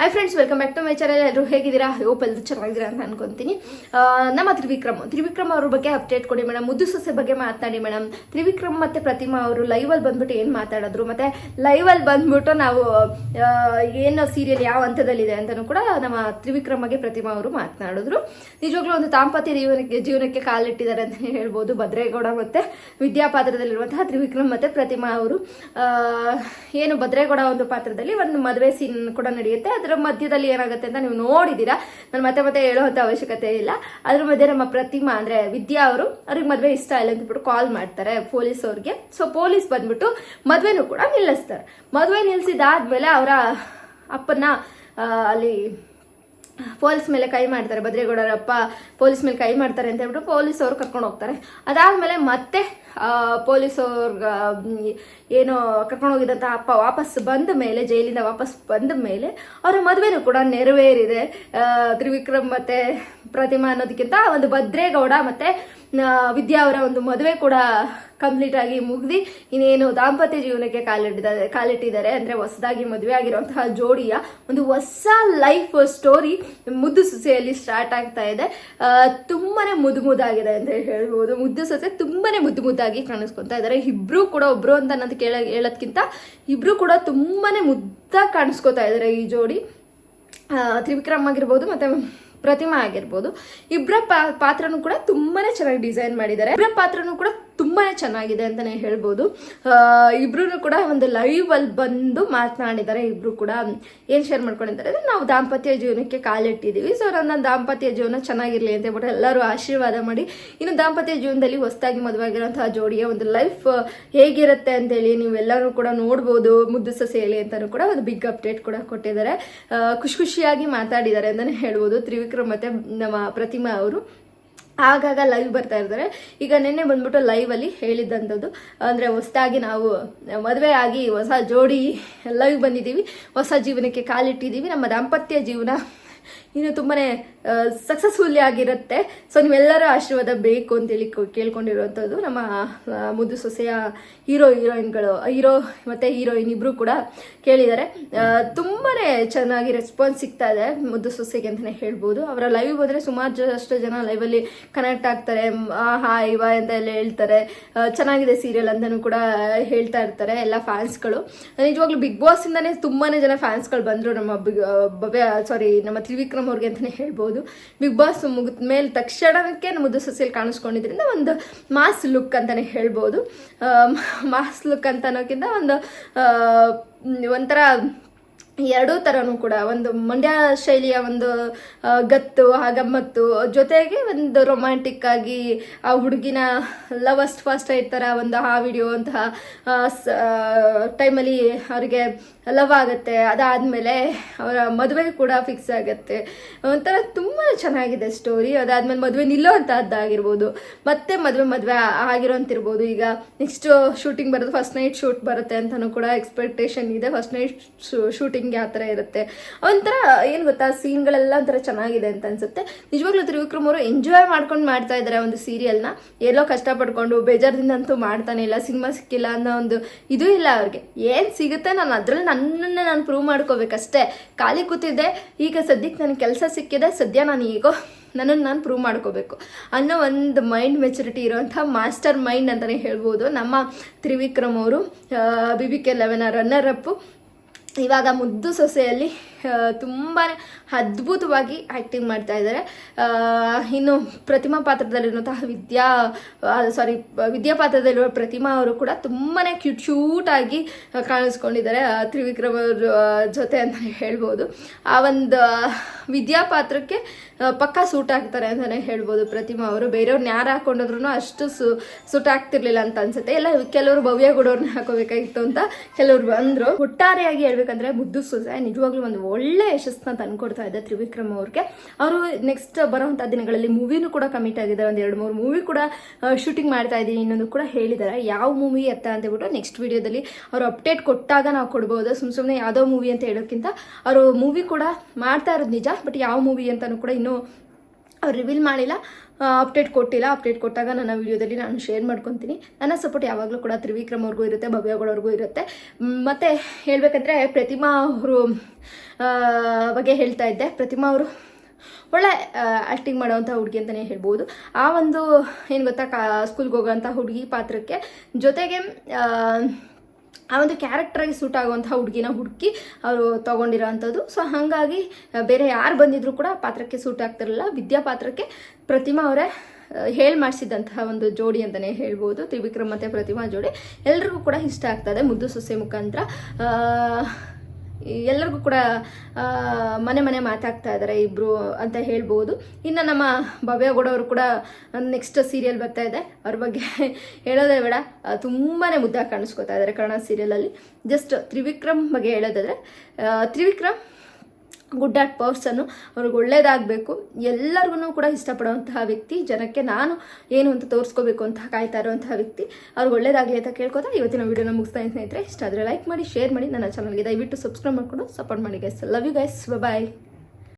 Hi friends welcome back to my channel ಎಲ್ಲರೂ ಹೇಗಿದ್ದೀರಾ? Hope ಎಲ್ಲರೂ ಚೆನ್ನಾಗಿದ್ದೀರಾ ಅಂತ ಅನ್ಕೊಂತೀನಿ. ನಮ್ಮ ತ್ರಿವಿಕ್ರಮ್ ತ್ರಿವಿಕ್ರಮ್ ಅವ್ರ ಬಗ್ಗೆ ಅಪ್ಡೇಟ್ ಕೊಡಿ ಮೇಡಮ್ ಮುದ್ದು ಸೊಸೆ ಬಗ್ಗೆ ಮಾತನಾಡಿ ಮೇಡಮ್ ತ್ರಿವಿಕ್ರಮ್ ಮತ್ತೆ ಪ್ರತಿಮಾ ಅವರು ಲೈವ್ ಅಲ್ಲಿ ಬಂದ್ಬಿಟ್ಟು ಏನು ಮಾತಾಡಿದ್ರು? ಮತ್ತೆ ಅಲ್ಲಿ ಬಂದ್ಬಿಟ್ಟು ನಾವು ಏನು ಸೀರಿಯಲ್ ಯಾವ ಹಂತದಲ್ಲಿದೆ ಅಂತಲೂ ಕೂಡ ನಮ್ಮ ತ್ರಿವಿಕ್ರಮ್ ಬಗ್ಗೆ ಪ್ರತಿಮಾ ಅವರು ಮಾತನಾಡಿದ್ರು. ನಿಜವಾಗ್ಲೂ ಒಂದು ದಾಂಪತ್ಯ ಜೀವನಕ್ಕೆ ಜೀವನಕ್ಕೆ ಕಾಲಿಟ್ಟಿದ್ದಾರೆ ಅಂತಲೇ ಹೇಳ್ಬೋದು. ಭದ್ರೇಗೌಡ ಮತ್ತೆ ವಿದ್ಯಾಪಾತ್ರದಲ್ಲಿರುವಂತಹ ತ್ರಿವಿಕ್ರಮ್ ಮತ್ತೆ ಪ್ರತಿಮಾ ಅವರು. ಏನು ಭದ್ರೇಗೌಡ ಒಂದು ಪಾತ್ರದಲ್ಲಿ ಒಂದು ಮದುವೆ ಸೀನ್ ಕೂಡ ನಡೆಯುತ್ತೆ. ಅದರ ಮಧ್ಯದಲ್ಲಿ ಏನಾಗುತ್ತೆ ಅಂತ ನೀವು ನೋಡಿದ್ದೀರಾ ನಾನು ಮತ್ತೆ ಮತ್ತೆ ಹೇಳುವಂಥ ಅವಶ್ಯಕತೆ ಇಲ್ಲ. ಅದ್ರ ಮಧ್ಯೆ ನಮ್ಮ ಪ್ರತಿಮಾ ಅಂದ್ರೆ ವಿದ್ಯಾ ಅವರು, ಅವ್ರಿಗೆ ಮದುವೆ ಇಷ್ಟ ಇಲ್ಲ ಅಂತ ಬಿಟ್ಟು ಕಾಲ್ ಮಾಡ್ತಾರೆ ಪೊಲೀಸ್ ಅವ್ರಿಗೆ. ಸೊ ಪೊಲೀಸ್ ಬಂದ್ಬಿಟ್ಟು ಮದುವೆನೂ ಕೂಡ ನಿಲ್ಲಿಸ್ತಾರೆ. ಮದುವೆ ನಿಲ್ಲಿಸಿದಾದ್ಮೇಲೆ ಅವರ ಅಪ್ಪನ ಅಲ್ಲಿ ಪೊಲೀಸ್ ಮೇಲೆ ಕೈ ಮಾಡ್ತಾರೆ ಭದ್ರೇಗೌಡರಪ್ಪ ಪೊಲೀಸ್ ಮೇಲೆ ಕೈ ಮಾಡ್ತಾರೆ ಅಂತ ಹೇಳ್ಬಿಟ್ಟು ಪೊಲೀಸ್ ಅವರು ಕರ್ಕೊಂಡು ಹೋಗ್ತಾರೆ. ಅದಾದ್ಮೇಲೆ ಮತ್ತೆ ಪೊಲೀಸ್ ಅವ್ರ ಏನು ಕರ್ಕೊಂಡು ಹೋಗಿದಂತ ಅಪ್ಪ ವಾಪಸ್ ಬಂದ ಮೇಲೆ, ಜೈಲಿಂದ ವಾಪಸ್ ಬಂದ ಮೇಲೆ ಅವರ ಮದುವೆನೂ ಕೂಡ ನೆರವೇರಿದೆ. ತ್ರಿವಿಕ್ರಮ್ ಮತ್ತೆ ಪ್ರತಿಮಾ ಅನ್ನೋದಕ್ಕಿಂತ ಒಂದು ಭದ್ರೇಗೌಡ ಮತ್ತೆ ವಿದ್ಯಾ ಅವರ ಒಂದು ಮದುವೆ ಕೂಡ ಕಂಪ್ಲೀಟ್ ಆಗಿ ಮುಗ್ದಿ ಇನ್ನೇನು ದಾಂಪತ್ಯ ಜೀವನಕ್ಕೆ ಕಾಲಿಟ್ಟಿದ್ದಾರೆ ಕಾಲಿಟ್ಟಿದ್ದಾರೆ. ಅಂದ್ರೆ ಹೊಸದಾಗಿ ಮದುವೆ ಆಗಿರುವಂತಹ ಜೋಡಿಯ ಒಂದು ಹೊಸ ಲೈಫ್ ಸ್ಟೋರಿ ಮುದ್ದು ಸೊಸೆಯಲ್ಲಿ ಸ್ಟಾರ್ಟ್ ಆಗ್ತಾ ಇದೆ. ತುಂಬಾ ತುಂಬಾನೇ ಮುದ್ದು ಮುದ್ದಾಗಿದೆ ಅಂತ ಹೇಳ್ಬೋದು. ಮುದ್ದು ಸೊಸೆ ತುಂಬಾನೇ ಮುದ್ದು ಮುದ್ದಾಗಿ ಕಾಣಿಸ್ಕೊತಾ ಇದ್ದಾರೆ. ಇಬ್ರು ಕೂಡ ಒಬ್ರು ಅಂತ ಅನ್ನೋದು ಕೇಳ, ಹೇಳೋದ್ಕಿಂತ ಇಬ್ರು ಕೂಡ ತುಂಬಾನೇ ಮುದ್ದಾಗಿ ಕಾಣಿಸ್ಕೊತಾ ಇದ್ದಾರೆ ಈ ಜೋಡಿ. ತ್ರಿವಿಕ್ರಮ್ ಆಗಿರ್ಬೋದು ಮತ್ತೆ ಪ್ರತಿಮಾ ಆಗಿರ್ಬೋದು. ಇಬ್ಬರ ಪಾತ್ರನೂ ಕೂಡ ತುಂಬಾನೇ ಚೆನ್ನಾಗಿ ಡಿಸೈನ್ ಮಾಡಿದ್ದಾರೆ. ಇಬ್ಬರ ಪಾತ್ರನೂ ಕೂಡ ತುಂಬಾನೇ ಚೆನ್ನಾಗಿದೆ ಅಂತಾನೆ ಹೇಳ್ಬೋದು. ಇಬ್ರು ಕೂಡ ಒಂದು ಲೈವ್ ಅಲ್ಲಿ ಬಂದು ಮಾತನಾಡಿದ್ದಾರೆ. ಇಬ್ರು ಕೂಡ ಏನ್ ಶೇರ್ ಮಾಡ್ಕೊಂಡಿದ್ದಾರೆ ನಾವು ದಾಂಪತ್ಯ ಜೀವನಕ್ಕೆ ಕಾಲಿಟ್ಟಿದ್ದೀವಿ. ಸೊ ನನ್ನ ದಾಂಪತ್ಯ ಜೀವನ ಚೆನ್ನಾಗಿರ್ಲಿ ಅಂತ ಹೇಳ್ಬಿಟ್ಟು ಎಲ್ಲರೂ ಆಶೀರ್ವಾದ ಮಾಡಿ, ಇನ್ನು ದಾಂಪತ್ಯ ಜೀವನದಲ್ಲಿ ಹೊಸದಾಗಿ ಮದುವೆಯಾಗಿರುವಂತಹ ಜೋಡಿಯ ಒಂದು ಲೈಫ್ ಹೇಗಿರುತ್ತೆ ಅಂತೇಳಿ ನೀವೆಲ್ಲರೂ ಕೂಡ ನೋಡ್ಬೋದು. ಮುದ್ದು ಸೊಸೆಯಲ್ಲಿ ಅಂತಾನು ಕೂಡ ಒಂದು ಬಿಗ್ ಅಪ್ಡೇಟ್ ಕೂಡ ಕೊಟ್ಟಿದ್ದಾರೆ. ಖುಷಿ ಖುಷಿಯಾಗಿ ಮಾತಾಡಿದ್ದಾರೆ ಅಂತಾನೆ ಹೇಳ್ಬೋದು. ತ್ರಿವಿಕ್ರಮ್ ಮತ್ತೆ ನಮ್ಮ ಪ್ರತಿಮಾ ಅವರು. ಆಗಾಗ ಲೈವ್ ಬರ್ತಾ ಇರ್ತಾರೆ. ಈಗ ನಿನ್ನೆ ಬಂದ್ಬಿಟ್ಟು ಲೈವ್ ಅಲ್ಲಿ ಹೇಳಿದ್ದಂಥದ್ದು ಅಂದ್ರೆ ಹೊಸದಾಗಿ ನಾವು ಮದುವೆ ಆಗಿ ಹೊಸ ಜೋಡಿ ಲೈವ್ ಬಂದಿದ್ದೀವಿ. ಹೊಸ ಜೀವನಕ್ಕೆ ಕಾಲಿಟ್ಟಿದ್ದೀವಿ. ನಮ್ಮ ದಾಂಪತ್ಯ ಜೀವನ ಇನ್ನು ತುಂಬಾನೇ ಸಕ್ಸಸ್ಫುಲ್ಲಿ ಆಗಿರುತ್ತೆ. ಸೊ ನೀವೆಲ್ಲರ ಆಶೀರ್ವಾದ ಬೇಕು ಅಂತೇಳಿ ಹೇಳಿ ಕೇಳ್ಕೊಂಡಿರುವಂಥದ್ದು ನಮ್ಮ ಮುದ್ದು ಸೊಸೆಯ ಹೀರೋ, ಹೀರೋಯಿನ್ಗಳು, ಹೀರೋ ಮತ್ತೆ ಹೀರೋಯಿನ್ ಇಬ್ರು ಕೂಡ ಕೇಳಿದ್ದಾರೆ. ತುಂಬಾನೇ ಚೆನ್ನಾಗಿ ರೆಸ್ಪಾನ್ಸ್ ಸಿಗ್ತಾ ಇದೆ ಮುದ್ದು ಸೊಸೆಗೆ ಅಂತಲೇ ಹೇಳ್ಬೋದು. ಅವರ ಲೈವ್ ಹೋದ್ರೆ ಸುಮಾರು ಅಷ್ಟು ಜನ ಲೈವಲ್ಲಿ ಕನೆಕ್ಟ್ ಆಗ್ತಾರೆ. ಹಾಯ್ ಬಾಯ್ ಅಂತ ಎಲ್ಲ ಹೇಳ್ತಾರೆ. ಚೆನ್ನಾಗಿದೆ ಸೀರಿಯಲ್ ಅಂತಲೂ ಕೂಡ ಹೇಳ್ತಾ ಇರ್ತಾರೆ ಎಲ್ಲ ಫ್ಯಾನ್ಸ್ಗಳು ನಿಜವಾಗ್ಲೂ ಬಿಗ್ ಬಾಸ್ ಇಂದಾನೆ ತುಂಬಾನೇ ಜನ ಫ್ಯಾನ್ಸ್ಗಳು ಬಂದ್ರು ನಮ್ಮ ಸಾರಿ ನಮ್ಮ ತ್ರಿವಿಕ್ರಮ್ ಅವ್ರಿಗೆ ಅಂತಾನೆ ಹೇಳ್ಬೋದು. ಬಿಗ್ ಬಾಸ್ ಮುಗಿದ ಮೇಲೆ ತಕ್ಷಣಕ್ಕೆ ಮುದ್ದು ಸಸಿಯಲ್ಲಿ ಕಾಣಿಸ್ಕೊಂಡಿದ್ರಿಂದ ಒಂದು ಮಾಸ್ ಲುಕ್ ಅಂತಾನೆ ಹೇಳ್ಬೋದು. ಮಾಸ್ ಲುಕ್ ಅಂತ ಅನ್ನೋಕ್ಕಿಂತ ಒಂದು ಒಂಥರ ಎರಡೂ ಥರನೂ ಕೂಡ ಒಂದು ಮಂಡ್ಯ ಶೈಲಿಯ ಒಂದು ಗತ್ತು ಆ ಗಮ್ಮತ್ತು ಜೊತೆಗೆ ಒಂದು ರೊಮ್ಯಾಂಟಿಕ್ ಆಗಿ ಆ ಹುಡುಗಿನ ಲವಸ್ಟ್ ಫಸ್ಟ್ ಥರ ಒಂದು ಆ ವಿಡಿಯೋ ಅಂತಹ ಟೈಮಲ್ಲಿ ಅವರಿಗೆ ಲವ್ ಆಗುತ್ತೆ. ಅದಾದಮೇಲೆ ಅವರ ಮದುವೆ ಕೂಡ ಫಿಕ್ಸ್ ಆಗುತ್ತೆ. ಒಂಥರ ತುಂಬ ಚೆನ್ನಾಗಿದೆ ಸ್ಟೋರಿ ಅದಾದ್ಮೇಲೆ ಮದುವೆ ನಿಲ್ಲುವಂತಹದ್ದಾಗಿರ್ಬೋದು ಮತ್ತೆ ಮದುವೆ ಮದುವೆ ಆಗಿರೋಂತಿರ್ಬೋದು ಈಗ ನೆಕ್ಸ್ಟ್ ಶೂಟಿಂಗ್ ಬರೋದು ಫಸ್ಟ್ ನೈಟ್ ಶೂಟ್ ಬರುತ್ತೆ ಅಂತಲೂ ಕೂಡ ಎಕ್ಸ್ಪೆಕ್ಟೇಷನ್ ಇದೆ. ಫಸ್ಟ್ ನೈಟ್ ಶೂಟಿಂಗ್ ಯಾವ ಥರ ಇರುತ್ತೆ. ಒಂಥರ ಏನು ಗೊತ್ತಾ, ಸೀನ್ಗಳೆಲ್ಲ ಒಂಥರ ಚೆನ್ನಾಗಿದೆ ಅಂತ ಅನ್ಸುತ್ತೆ. ನಿಜವಾಗ್ಲೂ ತ್ರಿವಿಕ್ರಮ್ ಅವರು ಎಂಜಾಯ್ ಮಾಡ್ಕೊಂಡು ಮಾಡ್ತಾ ಇದ್ದಾರೆ ಒಂದು ಸೀರಿಯಲ್ನ ಎಲ್ಲೋ ಕಷ್ಟಪಡ್ಕೊಂಡು ಬೇಜಾರದಿಂದ ಅಂತೂ ಮಾಡ್ತಾನೆ ಇಲ್ಲ, ಸಿನಿಮಾ ಸಿಕ್ಕಿಲ್ಲ ಅನ್ನೋ ಒಂದು ಇದು ಇಲ್ಲ ಅವ್ರಿಗೆ. ಏನು ಸಿಗುತ್ತೆ ನಾನು ಅದ್ರಲ್ಲಿ ನನ್ನನ್ನು ನಾನು ಪ್ರೂವ್ ಮಾಡ್ಕೋಬೇಕಷ್ಟೇ. ಖಾಲಿ ಕೂತಿದ್ದೆ, ಈಗ ಸದ್ಯಕ್ಕೆ ನನಗೆ ಕೆಲಸ ಸಿಕ್ಕಿದೆ, ಸದ್ಯ ನಾನು ಈಗ ನನ್ನನ್ನು ನಾನು ಪ್ರೂವ್ ಮಾಡ್ಕೋಬೇಕು ಅನ್ನೋ ಒಂದು ಮೈಂಡ್ ಮೆಚುರಿಟಿ ಇರುವಂಥ ಮಾಸ್ಟರ್ ಮೈಂಡ್ ಅಂತಲೇ ಹೇಳ್ಬೋದು ನಮ್ಮ ತ್ರಿವಿಕ್ರಮ್ ಅವರು. B B K eleven runner up ಇವಾಗ ಮುದ್ದು ಸೊಸೆಯಲ್ಲಿ ತುಂಬಾ ಅದ್ಭುತವಾಗಿ ಆ್ಯಕ್ಟಿಂಗ್ ಮಾಡ್ತಾ ಇದ್ದಾರೆ. ಇನ್ನು ಪ್ರತಿಮಾ ಪಾತ್ರದಲ್ಲಿರುವಂತಹ ವಿದ್ಯಾ ಸಾರಿ ವಿದ್ಯಾ ಪಾತ್ರದಲ್ಲಿರುವ ಪ್ರತಿಮಾ ಅವರು ಕೂಡ ತುಂಬಾ ಕ್ಯೂಟ್ ಕ್ಯೂಟಾಗಿ ಕಾಣಿಸ್ಕೊಂಡಿದ್ದಾರೆ. ತ್ರಿವಿಕ್ರಮ್ ಅವ್ರ ಜೊತೆ ಅಂತ ಹೇಳ್ಬೋದು. ಆ ಒಂದು ವಿದ್ಯಾ ಪಾತ್ರಕ್ಕೆ ಪಕ್ಕಾ ಸೂಟ್ ಆಗ್ತಾರೆ ಅಂತಲೇ ಹೇಳ್ಬೋದು ಪ್ರತಿಮಾ ಅವರು. ಬೇರೆಯವ್ರನ್ನ ಯಾರು ಹಾಕೊಂಡ್ರು ಅಷ್ಟು ಸು, ಸೂಟ್ ಆಗ್ತಿರ್ಲಿಲ್ಲ ಅಂತ ಅನ್ಸುತ್ತೆ. ಎಲ್ಲ ಕೆಲವರು ಭವ್ಯ ಗುಡೋರ್ನ ಹಾಕೋಬೇಕಾಗಿತ್ತು ಅಂತ ಕೆಲವರು ಬಂದರು. ಒಟ್ಟಾರೆಯಾಗಿ ಹೇಳ್ಬೇಕಂದ್ರೆ ಮುದ್ದು ಸೊಸೆ ನಿಜವಾಗ್ಲೂ ಒಂದು ಒಳ್ಳೆ ಯಶಸ್ಸನ್ನ ತಂದ್ಕೊಡ್ತಾ ಇದೆ ತ್ರಿವಿಕ್ರಮ್ ಅವ್ರಿಗೆ. ಅವರು ನೆಕ್ಸ್ಟ್ ಬರುವಂತಹ ದಿನಗಳಲ್ಲಿ ಮೂವಿನೂ ಕೂಡ ಕಮಿಟ್ ಆಗಿದ್ದಾರೆ. ಒಂದು ಎರಡು ಮೂರು ಮೂವಿ ಕೂಡ ಶೂಟಿಂಗ್ ಮಾಡ್ತಾ ಇದ್ದೀನಿ ಇನ್ನೊಂದು ಕೂಡ ಹೇಳಿದ್ದಾರೆ. ಯಾವ ಮೂವಿ ಎತ್ತ ಅಂತ ಹೇಳ್ಬಿಟ್ಟು ನೆಕ್ಸ್ಟ್ ವಿಡಿಯೋದಲ್ಲಿ ಅವರು ಅಪ್ಡೇಟ್ ಕೊಟ್ಟಾಗ ನಾವು ಕೊಡ್ಬೋದು. ಸುಮ್ ಸುಮ್ಮನೆ ಯಾವುದೋ ಮೂವಿ ಅಂತ ಹೇಳೋಕ್ಕಿಂತ ಅವರು ಮೂವಿ ಕೂಡ ಮಾಡ್ತಾ ಇರೋದು ನಿಜ. ಬಟ್ ಯಾವ ಮೂವಿ ಅಂತಾನು ಕೂಡ ಇನ್ನೂ ಅವ್ರು ರಿವೀಲ್ ಮಾಡಿಲ್ಲ ಅಪ್ಡೇಟ್ ಕೊಟ್ಟಿಲ್ಲ. ಅಪ್ಡೇಟ್ ಕೊಟ್ಟಾಗ ನನ್ನ ವಿಡಿಯೋದಲ್ಲಿ ನಾನು ಶೇರ್ ಮಾಡ್ಕೊತೀನಿ. ನನ್ನ ಸಪೋರ್ಟ್ ಯಾವಾಗಲೂ ಕೂಡ ತ್ರಿವಿಕ್ರಮ್ ಅವ್ರಿಗೂ ಇರುತ್ತೆ ಭವ್ಯಗಳವ್ರಿಗೂ ಇರುತ್ತೆ. ಮತ್ತು ಹೇಳಬೇಕಂದ್ರೆ ಪ್ರತಿಮಾ ಅವರು ಬಗ್ಗೆ ಹೇಳ್ತಾ ಇದ್ದೆ. ಪ್ರತಿಮಾ ಅವರು ಒಳ್ಳೆ ಆ್ಯಕ್ಟಿಂಗ್ ಮಾಡೋವಂಥ ಹುಡುಗಿ ಅಂತಲೇ ಹೇಳ್ಬೋದು. ಆ ಒಂದು, ಏನು ಗೊತ್ತಾ, ಕಾ ಸ್ಕೂಲ್ಗೆ ಹೋಗೋವಂಥ ಹುಡುಗಿ ಪಾತ್ರಕ್ಕೆ ಜೊತೆಗೆ ಆ, ಒಂದು ಕ್ಯಾರೆಕ್ಟರ್ಗೆ ಸೂಟ್ ಆಗುವಂಥ ಹುಡುಗಿನ ಹುಡುಕಿ ಅವರು ತೊಗೊಂಡಿರೋ ಅಂಥದ್ದು ಸೊ ಹಾಗಾಗಿ ಬೇರೆ ಯಾರು ಬಂದಿದ್ರು ಕೂಡ ಪಾತ್ರಕ್ಕೆ ಸೂಟ್ ಆಗ್ತಿರಲಿಲ್ಲ ವಿದ್ಯಾ ಪಾತ್ರಕ್ಕೆ ಪ್ರತಿಮಾ ಅವರೇ ಹೇಳಿ ಮಾಡಿಸಿದಂತಹ ಒಂದು ಜೋಡಿ ಅಂತಲೇ ಹೇಳ್ಬೋದು. ತ್ರಿವಿಕ್ರಮ್ ಮತ್ತು ಪ್ರತಿಮಾ ಜೋಡಿ. ಎಲ್ರಿಗೂ ಕೂಡ ಇಷ್ಟ ಆಗ್ತದೆ ಮುದ್ದು ಸೊಸೆ ಮುಖಾಂತರ. ಎಲ್ಲರಿಗೂ ಕೂಡ ಮನೆ ಮನೆ ಮಾತಾಡ್ತಾ ಇದ್ದಾರೆ ಇಬ್ಬರು ಅಂತ ಹೇಳ್ಬೋದು. ಇನ್ನು ನಮ್ಮ ಭವ್ಯಗೌಡ ಅವರು ಕೂಡ ನೆಕ್ಸ್ಟ್ ಸೀರಿಯಲ್ ಬರ್ತಾ ಇದೆ. ಅವ್ರ ಬಗ್ಗೆ ಹೇಳೋದೇ ಬೇಡ. ತುಂಬಾ ಮುದ್ದಾಗಿ ಕಾಣಿಸ್ಕೊತಾ ಇದ್ದಾರೆ ಕನ್ನಡ ಸೀರಿಯಲಲ್ಲಿ ಜಸ್ಟ್ ತ್ರಿವಿಕ್ರಮ್ ಬಗ್ಗೆ ಹೇಳೋದಾದ್ರೆ ತ್ರಿವಿಕ್ರಮ್ ಗುಡ್ ಆಟ್ ಪರ್ಸನ್ನು ಅವ್ರಿಗೆ ಒಳ್ಳೇದಾಗಬೇಕು. ಎಲ್ಲರಿಗೂ ಕೂಡ ಇಷ್ಟಪಡುವಂತಹ ವ್ಯಕ್ತಿ, ಜನಕ್ಕೆ ನಾನು ಏನು ಅಂತ ತೋರಿಸ್ಕೋಬೇಕು ಅಂತ ಕಾಯ್ತಾ ಇರುವಂತಹ ವ್ಯಕ್ತಿ, ಅವ್ರಿಗೆ ಒಳ್ಳೇದಾಗಲಿ ಅಂತ ಕೇಳ್ಕೊತಾ ಇವತ್ತಿನ ವೀಡಿಯೋನ ಮುಗಿಸ್ತಾ ಸ್ನೇಹಿತರೆ. ಇಷ್ಟ ಆದರೆ ಲೈಕ್ ಮಾಡಿ ಶೇರ್ ಮಾಡಿ, ನನ್ನ ಚಾನಲ್ಗೆ ದಯವಿಟ್ಟು ಸಬ್ಸ್ಕ್ರೈಬ್ ಮಾಡಿಕೊಂಡು ಸಪೋರ್ಟ್ ಮಾಡಿ guys love you guys bye